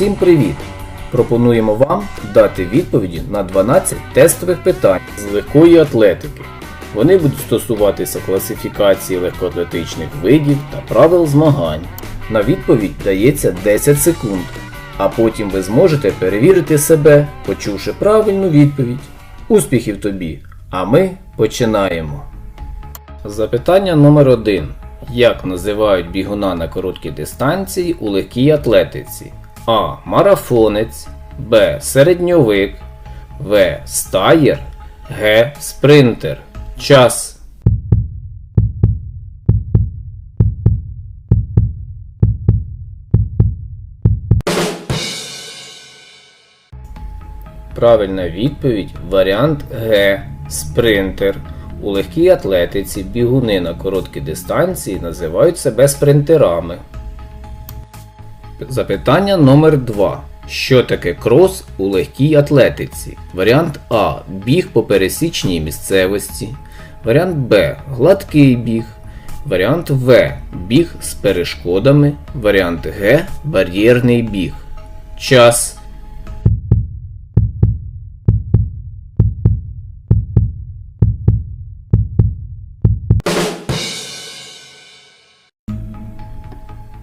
Усім привіт! Пропонуємо вам дати відповіді на 12 тестових питань з легкої атлетики. Вони будуть стосуватися класифікації легкоатлетичних видів та правил змагань. На відповідь дається 10 секунд, а потім ви зможете перевірити себе, почувши правильну відповідь. Успіхів тобі! А ми починаємо. Запитання номер 1. Як називають бігуна на короткій дистанції у легкій атлетиці? А. Марафонець, Б. Середньовик, В. Стаєр, Г. Спринтер. Час. Правильна відповідь варіант Г. Спринтер. У легкій атлетиці бігуни на короткі дистанції називають себе спринтерами. Запитання номер 2. Що таке крос у легкій атлетиці? Варіант А. Біг по пересічній місцевості. Варіант Б. Гладкий біг. Варіант В. Біг з перешкодами. Варіант Г. Бар'єрний біг. Час.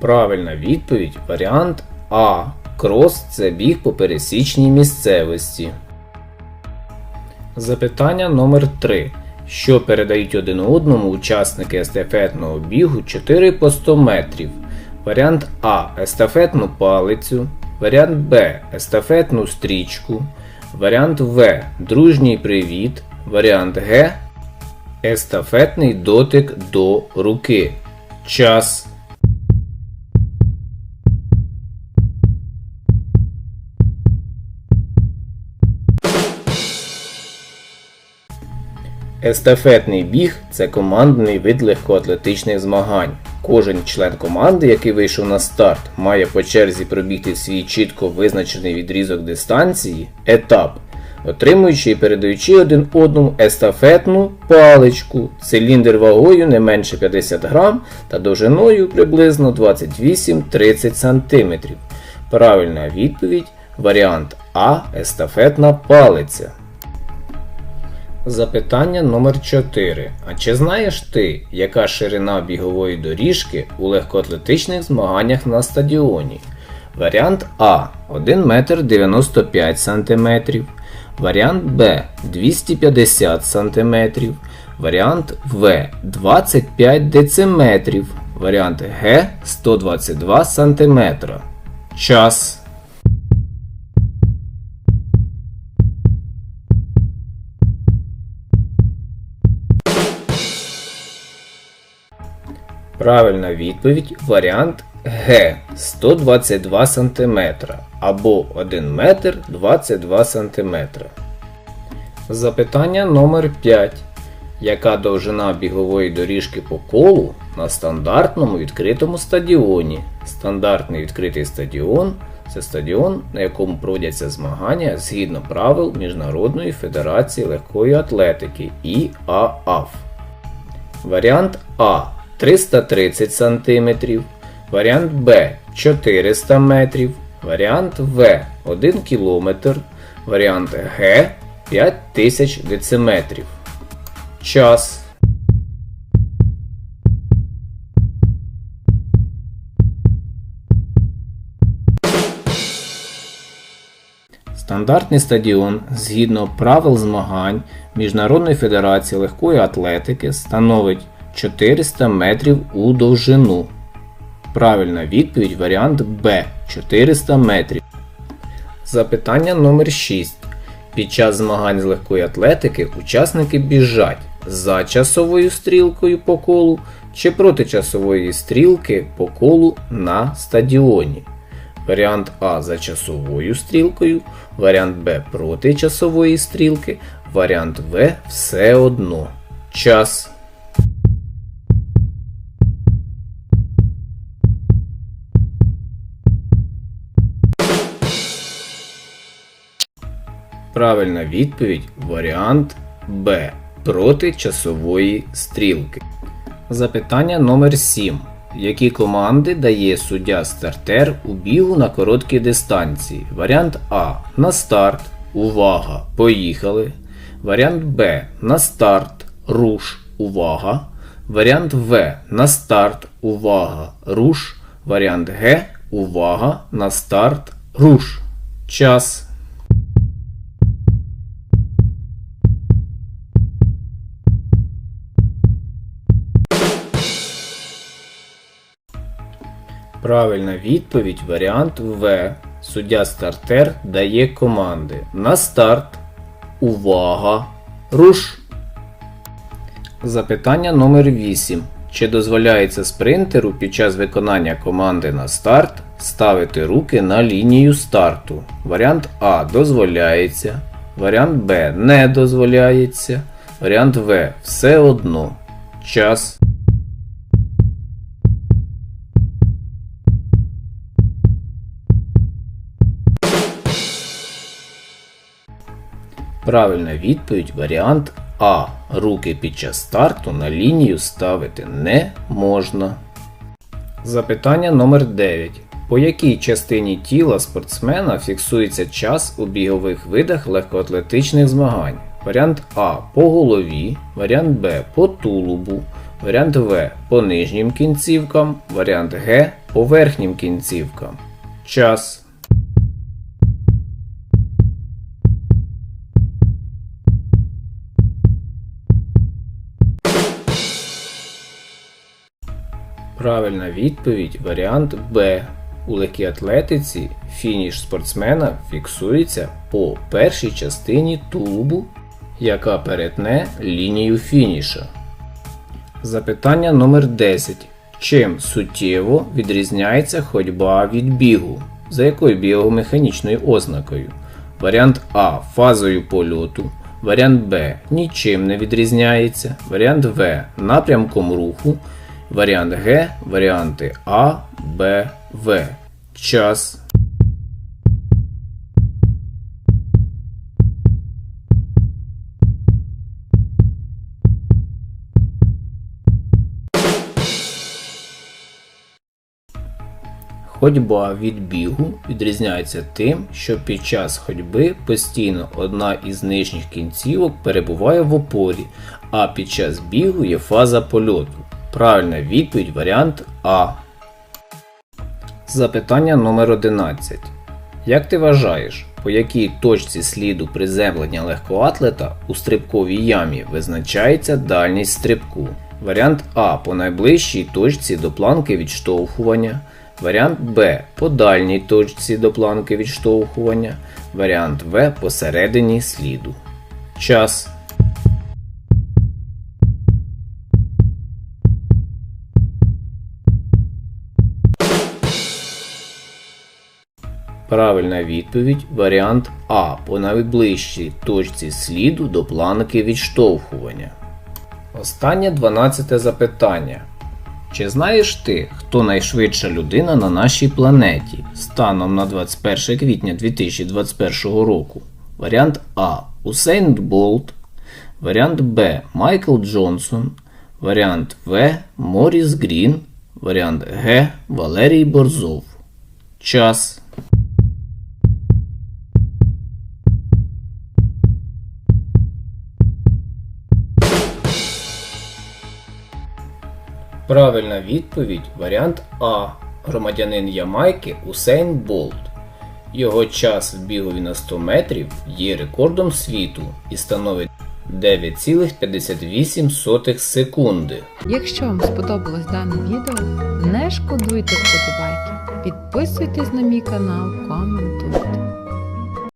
Правильна відповідь варіант А. Крос це біг по пересічній місцевості. Запитання номер 3. Що передають один одному учасники естафетного бігу 4 по 100 метрів? Варіант А. Естафетну палицю. Варіант Б. Естафетну стрічку. Варіант В. Дружній привіт. Варіант Г. Естафетний дотик до руки. Час. Естафетний біг це командний вид легкоатлетичних змагань. Кожен член команди, який вийшов на старт, має по черзі пробігти свій чітко визначений відрізок дистанції, етап, отримуючи і передаючи один одному естафетну паличку, циліндр вагою не менше 50 грам та довжиною приблизно 28-30 см. Правильна відповідь варіант А. Естафетна палиця. Запитання номер 4. А чи знаєш ти, яка ширина бігової доріжки у легкоатлетичних змаганнях на стадіоні? Варіант А 1 метр 95 см. Варіант Б 250 см. Варіант В 25 дециметрів. Варіант Г 122 см. Час. Правильна відповідь варіант Г 122 см або 1 метр 22 см. Запитання номер 5. Яка довжина бігової доріжки по колу на стандартному відкритому стадіоні? Стандартний відкритий стадіон це стадіон, на якому проводяться змагання згідно правил Міжнародної федерації легкої атлетики ІААФ. Варіант А 330 см, варіант Б 400 метрів, варіант В 1 км, варіант Г 5000 дециметрів. Час. Стандартний стадіон згідно правил змагань Міжнародної федерації легкої атлетики становить 400 метрів у довжину. Правильна відповідь варіант Б 400 метрів. Запитання номер 6. Під час змагань з легкої атлетики учасники біжать за часовою стрілкою по колу чи проти часової стрілки по колу на стадіоні. Варіант А за часовою стрілкою, варіант Б проти часової стрілки, варіант В все одно. Час. Правильна відповідь варіант Б проти часової стрілки. Запитання номер 7. Які команди дає суддя стартер у бігу на короткій дистанції? Варіант А. На старт. Увага! Поїхали. Варіант Б. На старт. Руш. Увага. Варіант В. На старт. Увага. Руш. Варіант Г. Увага. На старт. Руш. Час. Правильна відповідь варіант В. Суддя стартер дає команди. На старт. Увага. Руш. Запитання номер 8. Чи дозволяється спринтеру під час виконання команди на старт ставити руки на лінію старту? Варіант А дозволяється. Варіант Б не дозволяється. Варіант В все одно. Час. Правильна відповідь варіант А. Руки під час старту на лінію ставити не можна. Запитання номер 9. По якій частині тіла спортсмена фіксується час у бігових видах легкоатлетичних змагань? Варіант А по голові, варіант Б по тулубу, варіант В по нижнім кінцівкам, варіант Г по верхнім кінцівкам. Час. Правильна відповідь варіант Б. У легкій атлетиці фініш спортсмена фіксується по першій частині тулубу, яка перетне лінію фініша. Запитання номер 10. Чим суттєво відрізняється ходьба від бігу? За якою біомеханічною ознакою? Варіант А фазою польоту. Варіант Б нічим не відрізняється. Варіант В напрямком руху. Варіант Г, варіанти А, Б, В. Час. Ходьба від бігу відрізняється тим, що під час ходьби постійно одна із нижніх кінцівок перебуває в опорі, а під час бігу є фаза польоту. Правильна відповідь варіант А. Запитання номер 11. Як ти вважаєш, по якій точці сліду приземлення легкоатлета у стрибковій ямі визначається дальність стрибку? Варіант А по найближчій точці до планки відштовхування. Варіант Б по дальній точці до планки відштовхування. Варіант В посередині сліду. Час. Правильна відповідь варіант А по найближчій точці сліду до планки відштовхування. Останнє 12 запитання. Чи знаєш ти, хто найшвидша людина на нашій планеті станом на 21 квітня 2021 року? Варіант А. Усейн Болт. Варіант Б. Майкл Джонсон. Варіант В. Моріс Грін. Варіант Г. Валерій Борзов. Час. Правильна відповідь варіант А. Громадянин Ямайки Усейн Болт. Його час в бігові на 100 метрів є рекордом світу і становить 9,58 секунди. Якщо вам сподобалось дане відео, не шкодуйте вподобайки, підписуйтесь на мій канал, коментуйте.